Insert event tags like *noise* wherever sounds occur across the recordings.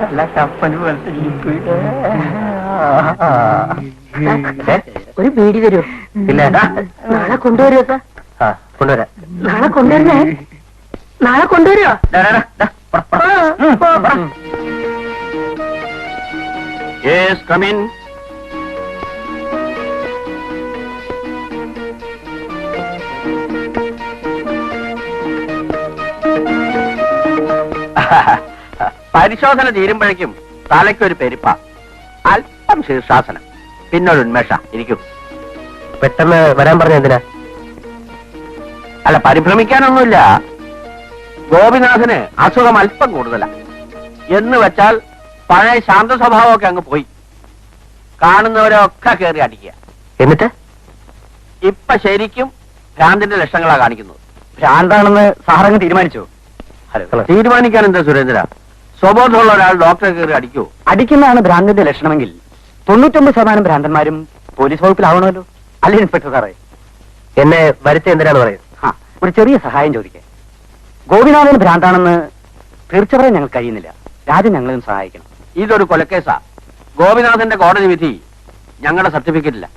നല്ല കപ്പൽ പോലത്തെ ലിക്വിഡ് ഒരു ബീഡി തരൂ ഇല്ല നാളെ കൊണ്ടുവരൂ കൊണ്ടുവരാം. നാളെ കൊണ്ടുവരണേ നാളെ കൊണ്ടുവരുമോ ഡാ, ഡാ, ഡാ, ഡാ, പരിശോധന തീരുമ്പോഴേക്കും തലയ്ക്കൊരു പെരുപ്പ. അല്പം ശീർഷാസനം. പിന്നൊരു ഉന്മേഷ. ഇരിക്കും. പെട്ടെന്ന് വരാൻ പറഞ്ഞ എന്തിനാ? അല്ല പരിഭ്രമിക്കാനൊന്നുമില്ല. ഗോപിനാഥന് അസുഖം അല്പം കൂടുതലാ. എന്ന് വെച്ചാൽ പഴയ ശാന്ത സ്വഭാവമൊക്കെ അങ്ങ് പോയി. കാണുന്നവരൊക്കെ കയറി അടിക്കുക. എന്നിട്ട്? ഇപ്പൊ ശരിക്കും ഭ്രാന്തിന്റെ ലക്ഷണങ്ങളാ കാണിക്കുന്നത്. ഭ്രാന്താണെന്ന് സാറങ്ങ് തീരുമാനിച്ചു? തീരുമാനിക്കാൻ എന്താ സുരേന്ദ്ര? സ്വബോധമുള്ള ഒരാൾ ഡോക്ടറെ കയറി അടിക്കൂ. അടിക്കുന്നതാണ് ഭ്രാന്തിന്റെ ലക്ഷണമെങ്കിൽ. തൊണ്ണൂറ്റൊമ്പത് ശതമാനം ഭ്രാന്തന്മാരും പോലീസ് വകുപ്പിലാവണമല്ലോ. അല്ലേ ഇൻസ്പെക്ടർ സാറേ? എന്നെ വരുത്തി എന്തിനാണ് പറയുന്നത്? ആ ഒരു ചെറിയ സഹായം ചോദിക്കേ. ഗോപിനാഥൻ ഭ്രാന്താണെന്ന് തീർച്ച പറയാൻ ഞങ്ങൾ കഴിയുന്നില്ല. രാജൻ ഞങ്ങളും സഹായിക്കണം. ഇതൊരു കൊലക്കേസാ. ഗോപിനാഥന്റെ കോടതി വിധി ഞങ്ങളുടെ സർട്ടിഫിക്കറ്റില്ല.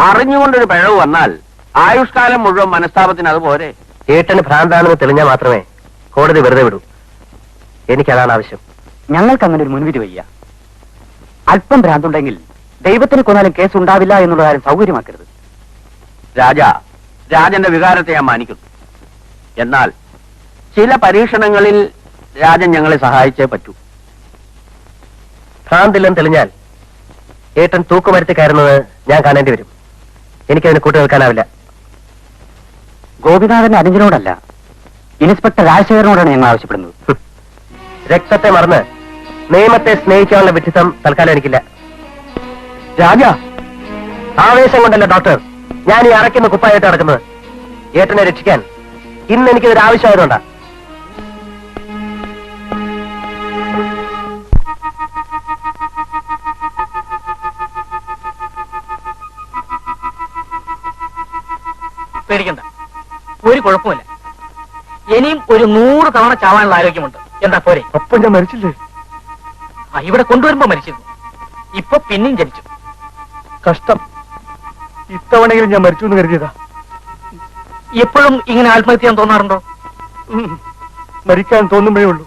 അറിഞ്ഞുകൊണ്ടൊരു പിഴവ് വന്നാൽ ആയുഷ്കാലം മുഴുവൻ മനസ്താപത്തിന് അതുപോലെ. ഏട്ടന് ഭ്രാന്താണെന്ന് തെളിഞ്ഞാൽ മാത്രമേ കോടതി വെറുതെ വിടൂ. എനിക്കതാണ് ആവശ്യം. ഞങ്ങൾക്ക് അങ്ങനെ ഒരു മുൻവിധി വയ്യ. അല്പം ഭ്രാന്തുണ്ടെങ്കിൽ ദൈവത്തിന് കൊന്നാലും കേസ് ഉണ്ടാവില്ല എന്നുള്ള കാര്യം സൗകര്യമാക്കരുത്. രാജ രാജന്റെ വികാരത്തെ ഞാൻ മാനിക്കുന്നു. എന്നാൽ ചില പരീക്ഷണങ്ങളിൽ രാജൻ ഞങ്ങളെ സഹായിച്ചേ പറ്റൂ. ഭ്രാന്തില്ലെന്ന് തെളിഞ്ഞാൽ ഏട്ടൻ തൂക്കുമരത്തി കയറുന്നത് ഞാൻ കാണേണ്ടി വരും. എനിക്കതിന് കൂട്ടു നിൽക്കാനാവില്ല. ഗോപിനാഥന്റെ അനുജനോടല്ല ഇൻസ്പെക്ടർ രാജശേഖരനോടാണ് ഞങ്ങൾ ആവശ്യപ്പെടുന്നത്. രക്തത്തെ മറന്ന് നിയമത്തെ സ്നേഹിക്കാനുള്ള വിഡ്ഢിത്തം തൽക്കാലം എനിക്കില്ല. രാജ ആവേശം കൊണ്ടല്ല ഡോക്ടർ. ഞാൻ ഈ അറയ്ക്കുന്ന കുപ്പായിട്ട് നടക്കുന്നത്. ഏട്ടനെ രക്ഷിക്കാൻ ഇന്ന് എനിക്കിതൊരു ആവശ്യമായതുകൊണ്ടാ. പേടിക്കണ്ട. ഒരു കുഴപ്പമില്ല ഇനിയും ഒരു നൂറ് തവണ ചാവാനുള്ള ആരോഗ്യമുണ്ട്. എന്താ പോരെ? അപ്പൊ ഞാൻ മരിച്ചില്ലേ? ആ, ഇവിടെ കൊണ്ടുവരുമ്പോ മരിച്ചിരുന്നു. ഇപ്പൊ പിന്നെയും ജനിച്ചു. കഷ്ടം. ഇത്തവണയെങ്കിലും ഞാൻ മരിച്ചു എന്ന് കരുതിയതാ. എപ്പോഴും ഇങ്ങനെ ആത്മഹത്യ ചെയ്യാൻ തോന്നാറുണ്ടോ. മരിക്കാൻ തോന്നുമ്പോഴേ ഉള്ളൂ.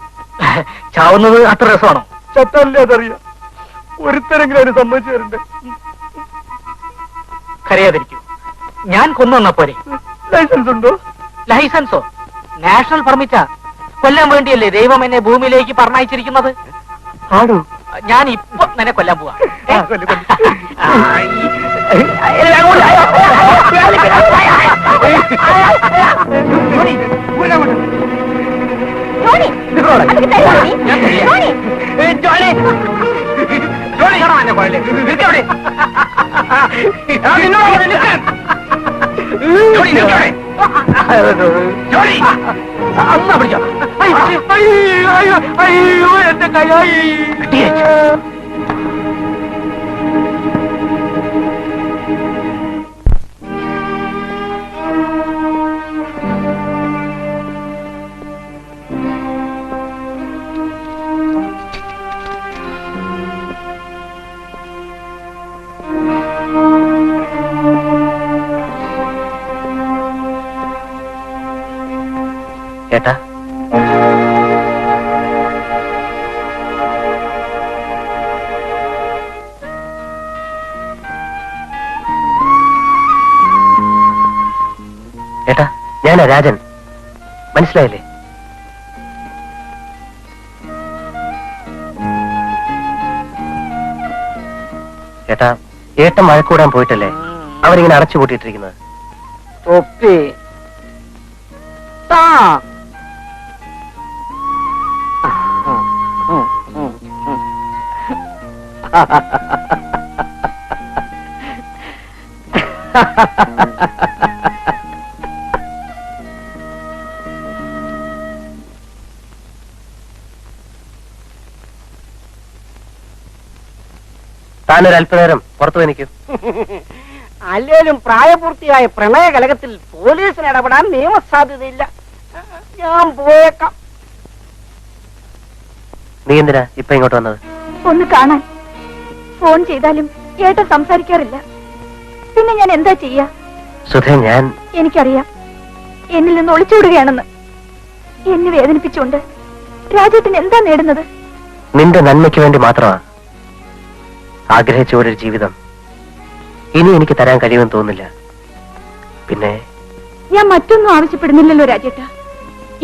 ചാവുന്നത് അത്ര രസമാണോ? ചത്തല്ലേ അതറിയാം. ഒരുത്തരെങ്കിലും അതിന് സമ്മതിച്ചു തരണ്ടേ? കരയാതിരിക്കൂ. ഞാൻ കൊന്നു വന്നാ പോരെ. ലൈസൻസ് ഉണ്ടോ ലൈസൻസോ? നാഷണൽ പെർമിറ്റാ. കൊല്ലാൻ വേണ്ടിയല്ലേ ദൈവം എന്നെ ഭൂമിയിലേക്ക് പറഞ്ഞയച്ചിരിക്കുന്നത്? ആടോ. ഞാൻ ഇപ്പൊ നിന്നെ കൊല്ലാൻ പോവാ. നിന്നോടാ പറഞ്ഞത്, നിൽക്ക്. ജോണി, നിൽക്ക് അവിടെ. ജോണി! അമ്മ പിടിച്ചോ. അയ്യോ, അയ്യോ, അയ്യോ, അയ്യോ, എന്റെ കൈയായി. ഏട്ടാ? ഏട്ടാ ഞാനാ രാജൻ. മനസ്സിലായില്ലേ? ഏട്ടാ ഏട്ടൻ മഴക്കൂടാൻ പോയിട്ടല്ലേ? അവരിങ്ങനെ അടച്ചു പൂട്ടിയിട്ടിരിക്കുന്നത് തൊപ്പി. താ. താനൊരു അല്പനേരം പുറത്തു പോയി നിൽക്കും അല്ലേലും പ്രായപൂർത്തിയായ പ്രണയ കലകത്തിൽ പോലീസിന് ഇടപെടാൻ നിയമസാധ്യതയില്ല. ഞാൻ പോയേക്കാം. നീ എന്തിനാ ഇപ്പൊ ഇങ്ങോട്ട് വന്നത്? ഒന്ന് കാണാൻ. ഫോൺ ചെയ്താലും ഏട്ടൻ സംസാരിക്കാറില്ല. പിന്നെ ഞാൻ എന്താ ചെയ്യാ? സുധേ ഞാൻ എനിക്കറിയാം. എന്നിൽ നിന്ന് ഒളിച്ചോടുകയാണെന്ന്. എന്നെ വേദനിപ്പിച്ചുകൊണ്ട് രാജ്യത്തിന് എന്താ നേടുന്നത്? നിന്റെ നന്മയ്ക്ക് വേണ്ടി മാത്രമാണ് ആഗ്രഹിച്ച ഒരു ജീവിതം. ഇനി എനിക്ക് തരാൻ കഴിയുമെന്ന് തോന്നില്ല പിന്നെ ഞാൻ മറ്റൊന്നും ആവശ്യപ്പെടുന്നില്ലല്ലോ രാജേട്ട.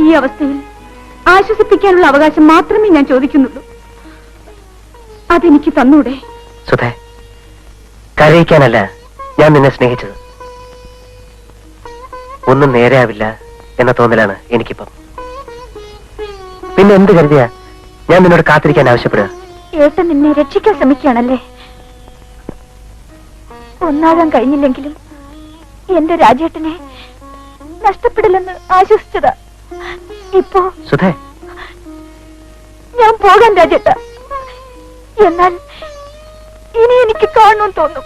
ഈ അവസ്ഥയിൽ ആശ്വസിപ്പിക്കാനുള്ള അവകാശം മാത്രമേ ഞാൻ ചോദിക്കുന്നുള്ളൂ. അതെനിക്ക് തന്നൂടെ? സുധേ കരയിക്കാനല്ല ഞാൻ നിന്നെ സ്നേഹിച്ചത്. ഒന്നും നേരെയാവില്ല എന്ന തോന്നലാണ് എനിക്കിപ്പം. പിന്നെ എന്ത് കരുതിയാ ഞാൻ നിന്നോട് കാത്തിരിക്കാൻ ആവശ്യപ്പെടുക? ഏട്ടൻ നിന്നെ രക്ഷിക്കാൻ ശ്രമിക്കുകയാണല്ലേ? ഒന്നാകാൻ കഴിഞ്ഞില്ലെങ്കിലും എന്റെ രാജേട്ടനെ നഷ്ടപ്പെടില്ലെന്ന് ആശ്വസിച്ചതാ. ഇപ്പോ സുധേ. ഞാൻ പോകാൻ രാജേട്ട. എന്നാൽ ഇനി എനിക്ക് കാണണം തോന്നും.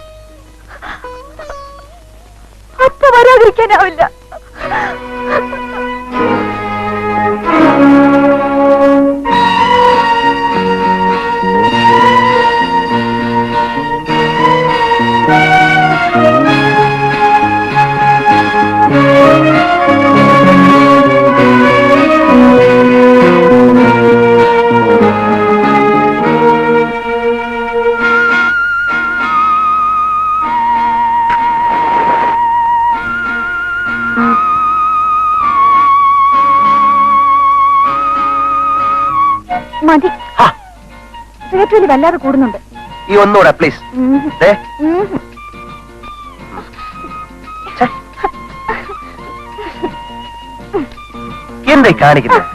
അപ്പൊ വരാതിരിക്കാനാവില്ല. മതി. സിഗരറ്റ് വല്ലാതെ കൂടുന്നുണ്ട്. ഈ ഒന്നുകൂടെ പ്ലീസ്. എന്തായി കാണിക്കുന്നത്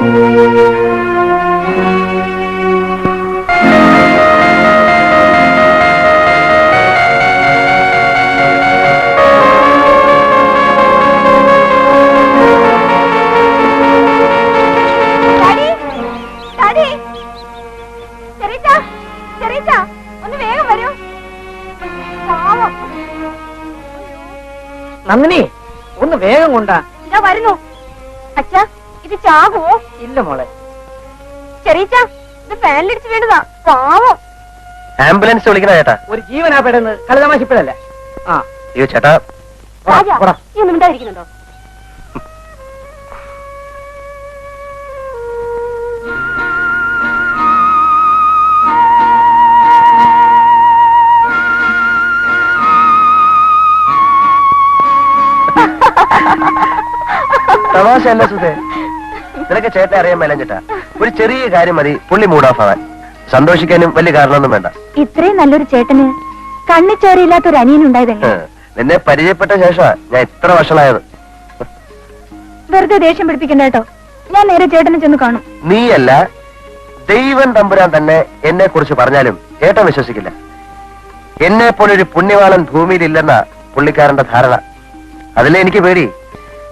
ഡാഡി *laughs* നന്ദിനി ഒന്ന് വേഗം കൊണ്ടാ. ഇതാ വരുന്നു. അച്ഛാ ഇത് ചാകുവോ? ഇല്ല മോളെ. ചെറിയ ഇത് ഫാനിലിടിച്ച് വീണതാ. പാവം. ആംബുലൻസ് വിളിക്കണ ചേട്ടാ? ഒരു ജീവനാ പെടുന്നത്. കളിതമാശിപ്പഴല്ല ആ. അയ്യോ ചേട്ടാ. രാജാ. ഈ ഒന്നും മിണ്ടായിരിക്കുന്നുണ്ടോ തമാശ അല്ല സുധേ. നിനക്ക് ചേട്ടനെ അറിയാൻ മേലാൻ ചേട്ടാ. ഒരു ചെറിയ കാര്യം മതി പുള്ളി മൂഡ് ഓഫ് ആവാൻ സന്തോഷിക്കാനും വലിയ കാരണമൊന്നും വേണ്ട. ഇത്രയും നല്ലൊരു ചേട്ടന് കണ്ണിച്ചോരയില്ലാത്ത ഒരു അനിയനുണ്ടായതെങ്ങനെ ഏ, നിന്നെ പരിചയപ്പെട്ട ശേഷമാ ഞാൻ ഇത്ര വഷളായത്. വെറുതെ ദേഷ്യം പിടിപ്പിക്കണ്ട കേട്ടോ. ഞാൻ നേരെ ചേട്ടനെ ചെന്ന് കാണും. നീയല്ല ദൈവം തമ്പുരാൻ തന്നെ എന്നെ കുറിച്ച് പറഞ്ഞാലും ഏട്ടൻ വിശ്വസിക്കില്ല. എന്നെ പോലെ ഒരു പുണ്യവാളൻ ഭൂമിയിലില്ലെന്ന പുള്ളിക്കാരന്റെ ധാരണ. അതിലെ എനിക്ക് പേടി.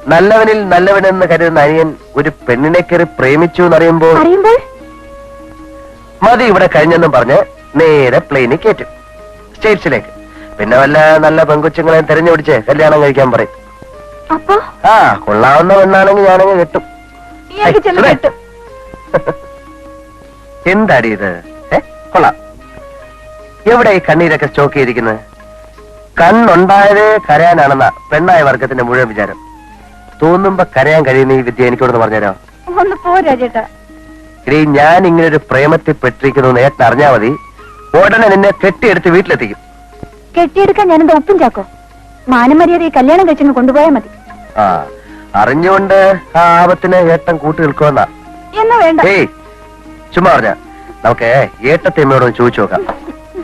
നല്ലവനിൽ നല്ലവനെന്ന് കരുതുന്ന അനിയൻ ഒരു പെണ്ണിനെ കയറി പ്രേമിച്ചു എന്നറിയുമ്പോൾ അറിയുമ്പോൾ? മതി ഇവിടെ കഴിഞ്ഞെന്നും പറഞ്ഞ് നേരെ പ്ലെയിനിൽ കയറ്റും. സ്റ്റേറ്റ്സിലേക്ക് പിന്നെ വല്ല നല്ല പെങ്കുച്ചുങ്ങളെ തെരഞ്ഞുപിടിച്ച് കല്യാണം കഴിക്കാൻ പറയും. അപ്പോ? ആ കൊള്ളാവുന്ന പെണ്ണാണെങ്കിൽ ഞാനങ്ങ് കെട്ടും. ഇയാൾക്ക് ചെന്ന് സുധേ. കിട്ടും. *laughs* എന്താടി ഇത്? ഏ കൊള്ളാം. എവിടെ ഈ കണ്ണീരൊക്കെ സ്റ്റോക്ക് ചെയ്തിരിക്കുന്നത്? കണ്ണുണ്ടായത് കരയാനാണെന്ന പെണ്ണായ വർഗത്തിന്റെ മുഴുവൻ വിചാരം. തോന്നുമ്പോ കരയാൻ കഴിയുന്ന ഈ വിദ്യ എനിക്കോടൊന്ന് പറഞ്ഞുതരോ ഒന്ന് പോരാ ചേട്ടാ ഇനി ഞാൻ ഇങ്ങനെ ഒരു പ്രേമത്തിൽ പെട്ടിരിക്കുന്നു നേരത്തെ അറിഞ്ഞാ മതി. ഉടനെ നിന്നെ കെട്ടിയെടുത്ത് വീട്ടിലെത്തിക്കും. കെട്ടിയെടുക്കാൻ ഞാനെന്താ ഉപ്പും ചാക്കോ? മാനമര്യാദ ഈ കല്യാണം കഴിച്ചങ്ങ് കൊണ്ടുപോയാ മതി. ആ അറിഞ്ഞുകൊണ്ട് ആ ആപത്തിന് ഏട്ടൻ കൂട്ടി നിൽക്കുമെന്നാ. എന്നാ വേണ്ട. ഏയ് ചുമ്മാ പറഞ്ഞ. നമുക്ക് ഏട്ടത്തെമ്മയോടൊന്ന് ചോദിച്ചു നോക്കാം.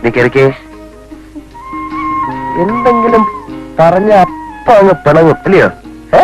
നീ കിടക്കേ എന്തെങ്കിലും പറഞ്ഞ അപ്പൊ അങ്ങ് പിണങ്ങും ഇല്ലയോ? ഏ?